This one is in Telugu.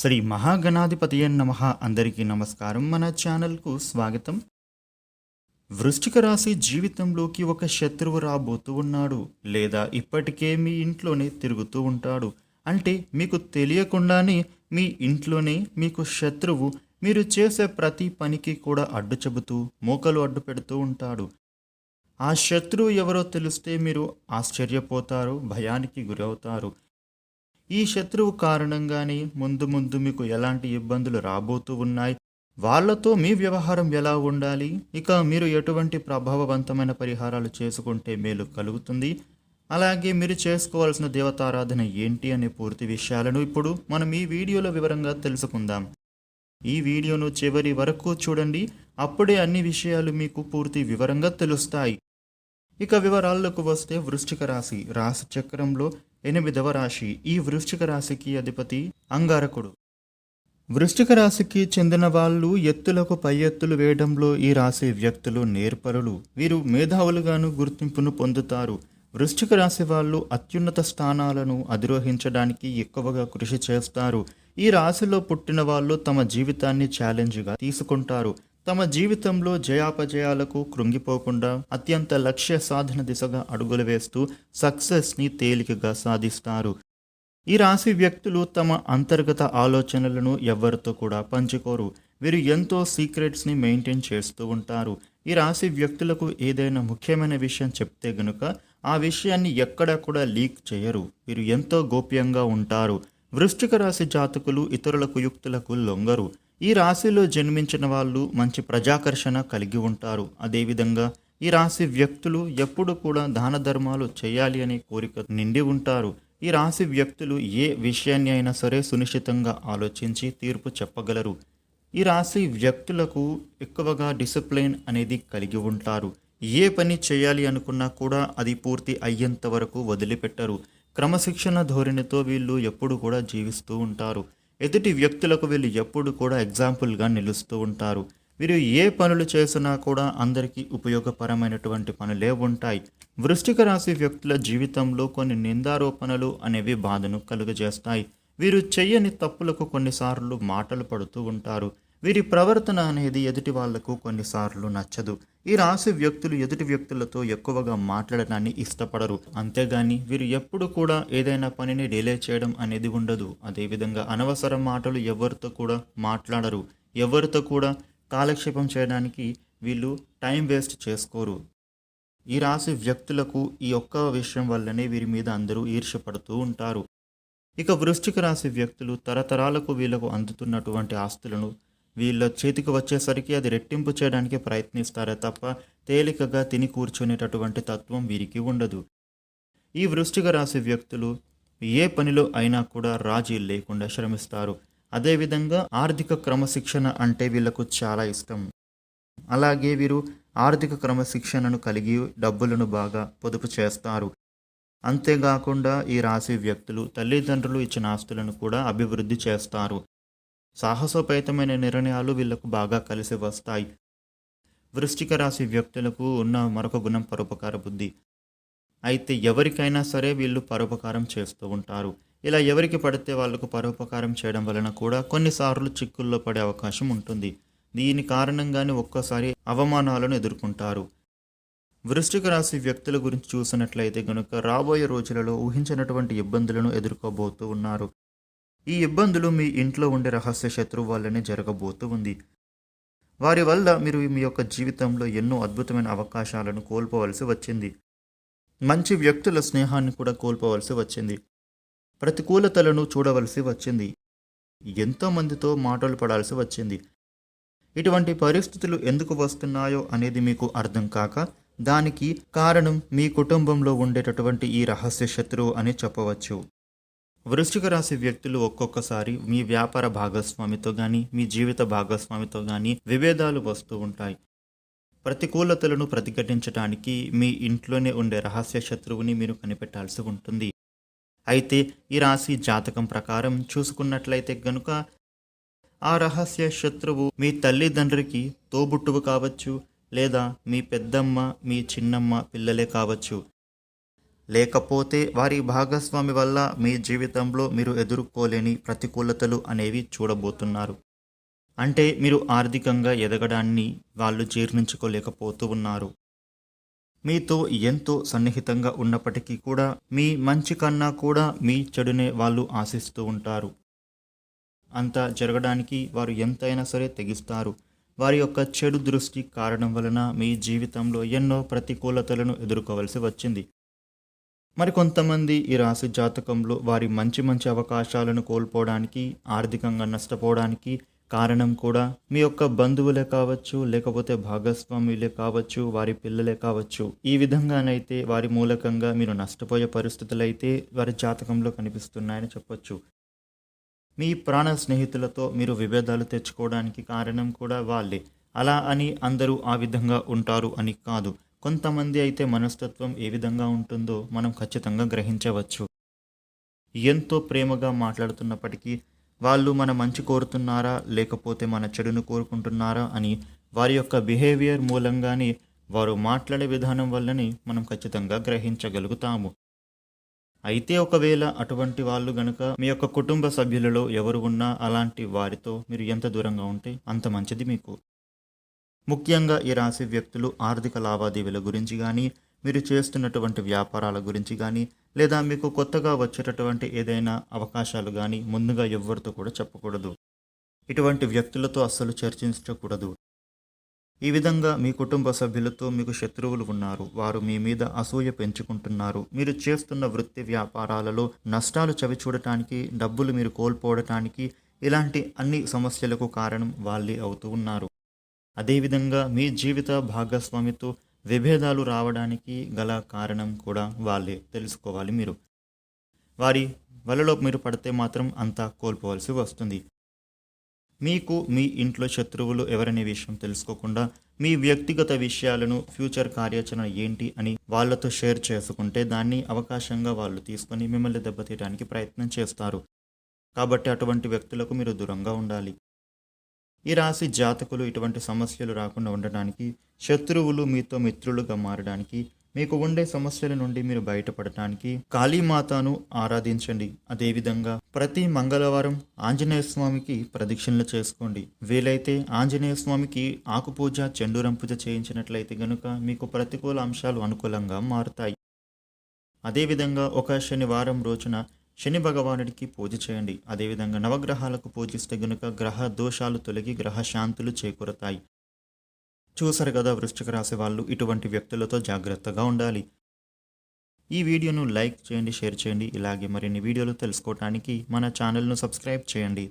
శ్రీ మహాగణాధిపతి నమ. అందరికీ నమస్కారం. మన ఛానల్కు స్వాగతం. వృష్టిక రాశి జీవితంలోకి ఒక శత్రువు రాబోతూ ఉన్నాడు. లేదా ఇప్పటికే మీ ఇంట్లోనే తిరుగుతూ ఉంటాడు. అంటే మీకు తెలియకుండానే మీ ఇంట్లోనే మీకు శత్రువు మీరు చేసే ప్రతి పనికి కూడా అడ్డు చెబుతూ మూకలు అడ్డు పెడుతూ ఉంటాడు. ఆ శత్రువు ఎవరో తెలిస్తే మీరు ఆశ్చర్యపోతారు భయానికి గురవుతారు. ఈ శత్రువు కారణంగానే ముందు ముందు మీకు ఎలాంటి ఇబ్బందులు రాబోతూ ఉన్నాయి? వాళ్ళతో మీ వ్యవహారం ఎలా ఉండాలి? ఇక మీరు ఎటువంటి ప్రభావవంతమైన పరిహారాలు చేసుకుంటే మేలు కలుగుతుంది? అలాగే మీరు చేసుకోవాల్సిన దేవతారాధన ఏంటి అనే పూర్తి విషయాలను ఇప్పుడు మనం ఈ వీడియోలో వివరంగా తెలుసుకుందాం. ఈ వీడియోను చివరి వరకు చూడండి. అప్పుడే అన్ని విషయాలు మీకు పూర్తి వివరంగా తెలుస్తాయి. ఇక వివరాల్లోకి వస్తే వృశ్చిక రాశి. రాశి చక్రంలో ఎనిమిదవ రాశి. ఈ వృశ్చిక రాశికి అధిపతి అంగారకుడు. వృశ్చిక రాశికి చెందిన వాళ్ళు ఎత్తులకు పై ఎత్తులు వేయడంలో ఈ రాశి వ్యక్తులు నేర్పరులు. వీరు మేధావులుగాను గుర్తింపును పొందుతారు. వృశ్చిక రాశి వాళ్ళు అత్యున్నత స్థానాలను అధిరోహించడానికి ఎక్కువగా కృషి చేస్తారు. ఈ రాశిలో పుట్టిన వాళ్ళు తమ జీవితాన్ని ఛాలెంజ్గా తీసుకుంటారు. తమ జీవితంలో జయాపజయాలకు కృంగిపోకుండా అత్యంత లక్ష్య సాధన దిశగా అడుగులు వేస్తూ సక్సెస్ని తేలికగా సాధిస్తారు. ఈ రాశి వ్యక్తులు తమ అంతర్గత ఆలోచనలను ఎవ్వరితో కూడా పంచుకోరు. వీరు ఎంతో సీక్రెట్స్ని మెయింటైన్ చేస్తూ ఉంటారు. ఈ రాశి వ్యక్తులకు ఏదైనా ముఖ్యమైన విషయం చెప్తే గనుక ఆ విషయాన్ని ఎక్కడా కూడా లీక్ చేయరు. వీరు ఎంతో గోప్యంగా ఉంటారు. వృష్టిక రాశి జాతకులు ఇతరులకు యుక్తులకు లొంగరు. ఈ రాశిలో జన్మించిన వాళ్ళు మంచి ప్రజాకర్షణ కలిగి ఉంటారు. అదేవిధంగా ఈ రాశి వ్యక్తులు ఎప్పుడు కూడా దాన ధర్మాలు చేయాలి అనే కోరిక నిండి ఉంటారు. ఈ రాశి వ్యక్తులు ఏ విషయాన్ని అయినా సరే సునిశ్చితంగా ఆలోచించి తీర్పు చెప్పగలరు. ఈ రాశి వ్యక్తులకు ఎక్కువగా డిసిప్లైన్ అనేది కలిగి ఉంటారు. ఏ పని చేయాలి అనుకున్నా కూడా అది పూర్తి అయ్యేంత వరకు వదిలిపెట్టరు. క్రమశిక్షణ ధోరణితో వీళ్ళు ఎప్పుడు కూడా జీవిస్తూ ఉంటారు. ఎదుటి వ్యక్తులకు వీళ్ళు ఎప్పుడు కూడా ఎగ్జాంపుల్గా నిలుస్తూ ఉంటారు. వీరు ఏ పనులు చేసినా కూడా అందరికీ ఉపయోగపరమైనటువంటి పనులే ఉంటాయి. వృష్టిక రాశి వ్యక్తుల జీవితంలో కొన్ని నిందారోపణలు అనేవి బాధను కలుగజేస్తాయి. వీరు చెయ్యని తప్పులకు కొన్నిసార్లు మాటలు పడుతూ ఉంటారు. వీరి ప్రవర్తన అనేది ఎదుటి వాళ్ళకు కొన్నిసార్లు నచ్చదు. ఈ రాశి వ్యక్తులు ఎదుటి వ్యక్తులతో ఎక్కువగా మాట్లాడటాన్ని ఇష్టపడరు. అంతేగాని వీరు ఎప్పుడు కూడా ఏదైనా పనిని డిలే చేయడం అనేది ఉండదు. అదేవిధంగా అనవసర మాటలు ఎవరితో కూడా మాట్లాడరు. ఎవరితో కూడా కాలక్షేపం చేయడానికి వీళ్ళు టైం వేస్ట్ చేసుకోరు. ఈ రాశి వ్యక్తులకు ఈ ఒక్క విషయం వల్లనే వీరి మీద అందరూ ఈర్ష్యపడుతూ ఉంటారు. ఇక వృశ్చిక రాశి వ్యక్తులు తరతరాలకు వీళ్ళకు అందుతున్నటువంటి ఆస్తులను వీళ్ళ చేతికి వచ్చేసరికి అది రెట్టింపు చేయడానికి ప్రయత్నిస్తారే తప్ప తేలికగా తిని కూర్చునేటటువంటి తత్వం వీరికి ఉండదు. ఈ వృష్టిగా రాశి వ్యక్తులు ఏ పనిలో అయినా కూడా రాజీ లేకుండా శ్రమిస్తారు. అదేవిధంగా ఆర్థిక క్రమశిక్షణ అంటే వీళ్ళకు చాలా ఇష్టం. అలాగే వీరు ఆర్థిక క్రమశిక్షణను కలిగి డబ్బులను బాగా పొదుపు చేస్తారు. అంతేకాకుండా ఈ రాశి వ్యక్తులు తల్లిదండ్రులు ఇచ్చిన ఆస్తులను కూడా అభివృద్ధి చేస్తారు. సాహసోపేతమైన నిర్ణయాలు వీళ్ళకు బాగా కలిసి వస్తాయి. వృష్టిక రాశి వ్యక్తులకు ఉన్న మరొక గుణం పరోపకార బుద్ధి. అయితే ఎవరికైనా సరే వీళ్ళు పరోపకారం చేస్తూ ఉంటారు. ఇలా ఎవరికి పడితే వాళ్ళకు పరోపకారం చేయడం వలన కూడా కొన్నిసార్లు చిక్కుల్లో పడే అవకాశం ఉంటుంది. దీని కారణంగానే ఒక్కసారి అవమానాలను ఎదుర్కొంటారు. వృష్టిక రాశి వ్యక్తుల గురించి చూసినట్లయితే గనుక రాబోయే రోజులలో ఊహించినటువంటి ఇబ్బందులను ఎదుర్కోబోతూ ఉన్నారు. ఈ ఇబ్బందులు మీ ఇంట్లో ఉండే రహస్య శత్రువు వల్లనే జరగబోతూ ఉంది. వారి వల్ల మీరు మీ యొక్క జీవితంలో ఎన్నో అద్భుతమైన అవకాశాలను కోల్పోవలసి వచ్చింది. మంచి వ్యక్తుల స్నేహాన్ని కూడా కోల్పోవలసి వచ్చింది. ప్రతికూలతలను చూడవలసి వచ్చింది. ఎంతోమందితో మాటలు పడాల్సి వచ్చింది. ఇటువంటి పరిస్థితులు ఎందుకు వస్తున్నాయో అనేది మీకు అర్థం కాక దానికి కారణం మీ కుటుంబంలో ఉండేటటువంటి ఈ రహస్య శత్రువు అని చెప్పవచ్చు. వృశ్చిక రాశి వ్యక్తులు ఒక్కొక్కసారి మీ వ్యాపార భాగస్వామితో కానీ మీ జీవిత భాగస్వామితో కానీ విభేదాలు వస్తూ ఉంటాయి. ప్రతికూలతలను ప్రతిఘటించడానికి మీ ఇంట్లోనే ఉండే రహస్య శత్రువుని మీరు కనిపెట్టాల్సి ఉంటుంది. అయితే ఈ రాశి జాతకం ప్రకారం చూసుకున్నట్లయితే గనుక ఆ రహస్య శత్రువు మీ తల్లిదండ్రికి తోబుట్టువు కావచ్చు లేదా మీ పెద్దమ్మ మీ చిన్నమ్మ పిల్లలే కావచ్చు. లేకపోతే వారి భాగస్వామి వల్ల మీ జీవితంలో మీరు ఎదుర్కోలేని ప్రతికూలతలు అనేవి చూడబోతున్నారు. అంటే మీరు ఆర్థికంగా ఎదగడాన్ని వాళ్ళు జీర్ణించుకోలేకపోతూ ఉన్నారు. మీతో ఎంతో సన్నిహితంగా ఉన్నప్పటికీ కూడా మీ మంచి కన్నా కూడా మీ చెడునే వాళ్ళు ఆశిస్తూ ఉంటారు. అంతా జరగడానికి వారు ఎంతైనా సరే తెగిస్తారు. వారి యొక్క చెడు దృష్టి కారణం వలన మీ జీవితంలో ఎన్నో ప్రతికూలతలను ఎదుర్కోవలసి వచ్చింది. మరి కొంతమంది ఈ రాశి జాతకంలో వారి మంచి మంచి అవకాశాలను కోల్పోవడానికి ఆర్థికంగా నష్టపోవడానికి కారణం కూడా మీ యొక్క బంధువులే కావచ్చు లేకపోతే భాగస్వాములే కావచ్చు వారి పిల్లలే కావచ్చు. ఈ విధంగానైతే వారి మూలకంగా మీరు నష్టపోయే పరిస్థితులు అయితే వారి జాతకంలో కనిపిస్తున్నాయని చెప్పొచ్చు. మీ ప్రాణ స్నేహితులతో మీరు విభేదాలు తెచ్చుకోవడానికి కారణం కూడా వాళ్ళే. అలా అని అందరూ ఆ విధంగా ఉంటారు అని కాదు. కొంతమంది అయితే మనస్తత్వం ఏ విధంగా ఉంటుందో మనం ఖచ్చితంగా గ్రహించవచ్చు. ఎంతో ప్రేమగా మాట్లాడుతున్నప్పటికీ వాళ్ళు మన మంచి కోరుతున్నారా లేకపోతే మన చెడును కోరుకుంటున్నారా అని వారి యొక్క బిహేవియర్ మూలంగానే వారు మాట్లాడే విధానం వల్లనే మనం ఖచ్చితంగా గ్రహించగలుగుతాము. అయితే ఒకవేళ అటువంటి వాళ్ళు గనుక మీ యొక్క కుటుంబ సభ్యులలో ఎవరు ఉన్నా అలాంటి వారితో మీరు ఎంత దూరంగా ఉంటే అంత మంచిది మీకు. ముఖ్యంగా ఈ రాశి వ్యక్తులు ఆర్థిక లావాదేవీల గురించి కానీ మీరు చేస్తున్నటువంటి వ్యాపారాల గురించి కానీ లేదా మీకు కొత్తగా వచ్చేటటువంటి ఏదైనా అవకాశాలు కానీ ముందుగా ఎవ్వరితో కూడా చెప్పకూడదు. ఇటువంటి వ్యక్తులతో అస్సలు చర్చించకూడదు. ఈ విధంగా మీ కుటుంబ సభ్యులతో మీకు శత్రువులు ఉన్నారు. వారు మీ మీద అసూయ పెంచుకుంటున్నారు. మీరు చేస్తున్న వృత్తి వ్యాపారాలలో నష్టాలు చవి చూడటానికి డబ్బులు మీరు కోల్పోవడానికి ఇలాంటి అన్ని సమస్యలకు కారణం వాళ్ళే అవుతూ ఉన్నారు. అదేవిధంగా మీ జీవిత భాగస్వామితో విభేదాలు రావడానికి గల కారణం కూడా వాళ్ళే తెలుసుకోవాలి మీరు. వారి వలలో మీరు పడితే మాత్రం అంతా కోల్పోవలసి వస్తుంది. మీకు మీ ఇంట్లో శత్రువులు ఎవరనే విషయం తెలుసుకోకుండా మీ వ్యక్తిగత విషయాలను ఫ్యూచర్ కార్యాచరణ ఏంటి అని వాళ్ళతో షేర్ చేసుకుంటే దాన్ని అవకాశంగా వాళ్ళు తీసుకొని మిమ్మల్ని దెబ్బతీయడానికి ప్రయత్నం చేస్తారు. కాబట్టి అటువంటి వ్యక్తులకు మీరు దూరంగా ఉండాలి. ఈ రాశి జాతకులు ఇటువంటి సమస్యలు రాకుండా ఉండడానికి శత్రువులు మీతో మిత్రులుగా మారడానికి మీకు ఉండే సమస్యల నుండి మీరు బయటపడటానికి కాళీమాతను ఆరాధించండి. అదేవిధంగా ప్రతి మంగళవారం ఆంజనేయ స్వామికి ప్రదక్షిణలు చేసుకోండి. వీలైతే ఆంజనేయ స్వామికి ఆకుపూజ చెండూరం పూజ చేయించినట్లయితే గనుక మీకు ప్రతికూల అంశాలు అనుకూలంగా మారుతాయి. అదేవిధంగా ఒక శనివారం రోజున శని భగవానుడికి పూజ చేయండి. అదేవిధంగా నవగ్రహాలకు పూజిస్తే గనుక గ్రహ దోషాలు తొలగి గ్రహ శాంతులు చేకూరతాయి. చూసారు కదా వృశ్చిక రాశి వాళ్ళు ఇటువంటి వ్యక్తులతో జాగ్రత్తగా ఉండాలి. ఈ వీడియోను లైక్ చేయండి షేర్ చేయండి. ఇలాగే మరిన్ని వీడియోలు తెలుసుకోవడానికి మన ఛానల్ను సబ్స్క్రైబ్ చేయండి.